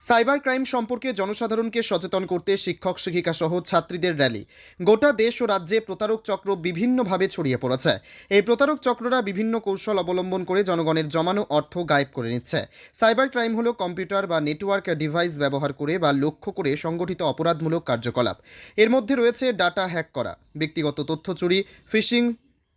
Cyber crime সম্পর্কে জনসাধারণকে সচেতন করতে শিক্ষক শিক্ষিকা সহ ছাত্রীদের র্যালি। গোটা দেশ ও রাজ্যে প্রতারক চক্র বিভিন্নভাবে ছড়িয়ে পড়েছে। এই প্রতারক চক্ররা বিভিন্ন কৌশল অবলম্বন করে জনগণের জমানো অর্থ গায়েব করে নিচ্ছে। সাইবার ক্রাইম হলো কম্পিউটার বা নেটওয়ার্ক ডিভাইস ব্যবহার করে বা লক্ষ্য করে সংগঠিত অপরাধমূলক কার্যকলাপ। এর মধ্যে রয়েছে ডাটা হ্যাক করা, ব্যক্তিগত তথ্য চুরি, ফিশিং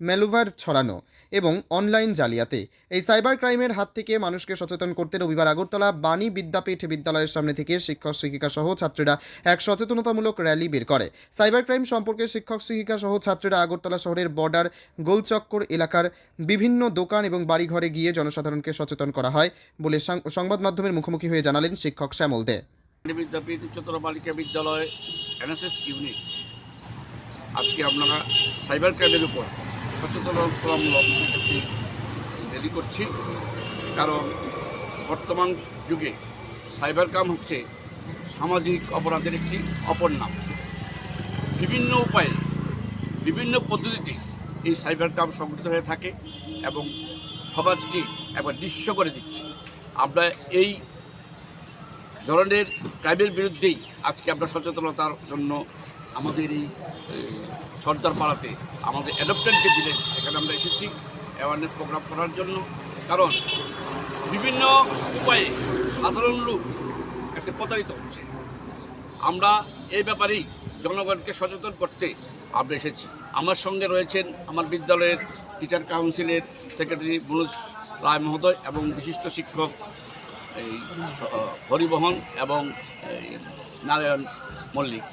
ম্যালুভার ছড়ানো এবং অনলাইন জালিয়াতি। এই সাইবার ক্রাইমের হাত থেকে মানুষকে সচেতন করতে রবিবার আগরতলা বাণী বিদ্যাপীঠ বিদ্যালয়ের সামনে থেকে শিক্ষক শিক্ষিকা সহ ছাত্রীরা এক সচেতনতামূলক র্যালি বের করে। সাইবার ক্রাইম সম্পর্কে শিক্ষক শিক্ষিকা সহ ছাত্রীরা আগরতলা শহরের বর্ডার গোলচক্কর এলাকার বিভিন্ন দোকান এবং বাড়িঘরে গিয়ে জনসাধারণকে সচেতন করা হয় বলে সংবাদ মাধ্যমের মুখোমুখি হয়ে জানালেন শিক্ষক শ্যামল দে। বিদ্যাপীঠ উচ্চতর বালিকা বিদ্যালয় এনএসএস ইউনিট। আজকে আপনারা সাইবার ক্রাইমের উপর সচেতনতামূলক একটি রেলি করছি। কারণ বর্তমান যুগে সাইবার ক্রাইম হচ্ছে সামাজিক অপরাধের একটি অপর নাম। বিভিন্ন উপায়ে বিভিন্ন পদ্ধতিতে এই সাইবার ক্রাইম সংঘটিত হয়ে থাকে এবং সমাজকে একবার নিঃস্ব করে দিচ্ছে। আমরা এই ধরনের ক্রাইমের বিরুদ্ধেই আজকে আমরা সচেতনতার জন্য আমাদের এই এই, সর্দার পাড়াতে আমাদের অ্যাডপ্টেন্টকে দিলেন। এখানে আমরা এসেছি অ্যাওয়ারনেস প্রোগ্রাম করার জন্য। কারণ বিভিন্ন উপায়ে সাধারণ লোক এতে প্রতারিত হচ্ছে। আমরা এই ব্যাপারেই জনগণকে সচেতন করতে আমরা এসেছি। আমার সঙ্গে রয়েছেন আমার বিদ্যালয়ের টিচার কাউন্সিলের সেক্রেটারি বুলুস রায় মহোদয় এবং বিশিষ্ট শিক্ষক এই হরিবহন এবং নারায়ণ মল্লিক।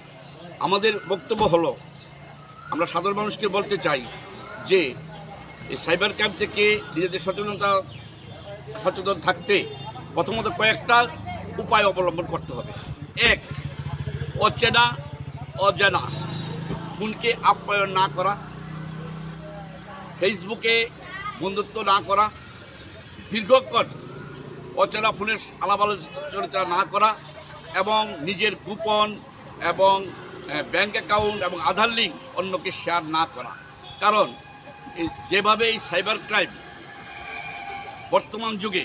আমাদের বক্তব্য হলো, আমরা সাধারণ মানুষকে বলতে চাই যে, এই সাইবার ক্যাম্প থেকে নিজেদের সচেতনতা, সচেতন থাকতে প্রথমত কয়েকটা উপায় অবলম্বন করতে হবে। এক, অচেনা, অজানা খুনকে আপ্যায়ন না করা, ফেসবুকে বন্ধুত্ব না করা, দীর্ঘক্ষণ অচেনা ফোনের আলাপ আলোচনা না করা এবং নিজের কুপন এবং ব্যাংক অ্যাকাউন্ট এবং আধার লিঙ্ক অন্যকে শেয়ার না করা। কারণ যেভাবে এই সাইবার ক্রাইম বর্তমান যুগে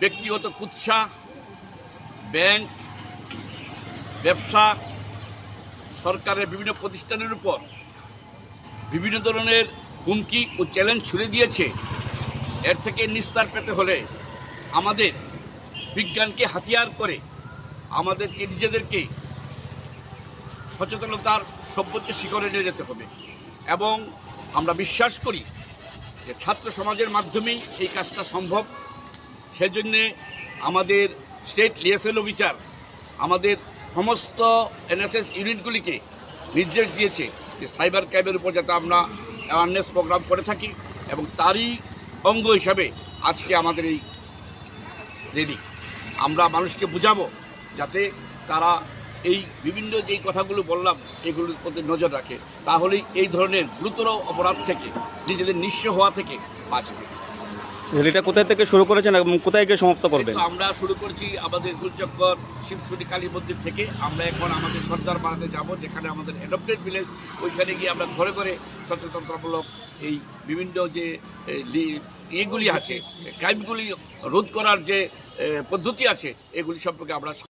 ব্যক্তিগত কুৎসা ব্যাংক ব্যবসা, সরকারের বিভিন্ন প্রতিষ্ঠানের উপর বিভিন্ন ধরনের হুমকি ও চ্যালেঞ্জ ছুড়ে দিয়েছে, এর থেকে নিস্তার পেতে হলে আমাদের বিজ্ঞানকে হাতিয়ার করে আমাদেরকে নিজেদেরকে সচেতনতার সর্বোচ্চ শিখরে নিয়ে যেতে হবে। এবং আমরা বিশ্বাস করি যে ছাত্র সমাজের মাধ্যমেই এই কাজটা সম্ভব। সেজন্যে আমাদের স্টেট লিএসএল অফিসার, আমাদের সমস্ত এনএসএস ইউনিটগুলিকে নির্দেশ দিয়েছে যে সাইবার ক্রাইমের উপর যাতে আমরা অ্যাওয়ারনেস প্রোগ্রাম করে থাকি এবং তারই অঙ্গ হিসাবে আজকে আমাদের এই রেডি আমরা মানুষকে বুঝাবো যাতে তারা এই বিভিন্ন যেই কথাগুলো বললাম এগুলোর প্রতি নজর রাখে তাহলেই এই ধরনের গুরুতর অপরাধ থেকে নিজেদের নিঃস্ব হওয়া থেকে বাঁচবে। র্যালিটা কোথায় থেকে শুরু করেছেন এবং কোথায় গিয়ে সমাপ্ত করবেন? আমরা শুরু করছি আমাদের গুলচক্কর শিবশুরি কালী মন্দির থেকে। আমরা এখন আমাদের সর্দার পাড়াতে যাব যেখানে আমাদের অ্যাডপ্টেড ভিলেজ ওইখানে গিয়ে আমরা ঘরে ঘরে সচেতনতামূলক এই বিভিন্ন যে ইয়েগুলি আছে ক্রাইমগুলি রোধ করার যে পদ্ধতি আছে এগুলি সম্পর্কে আমরা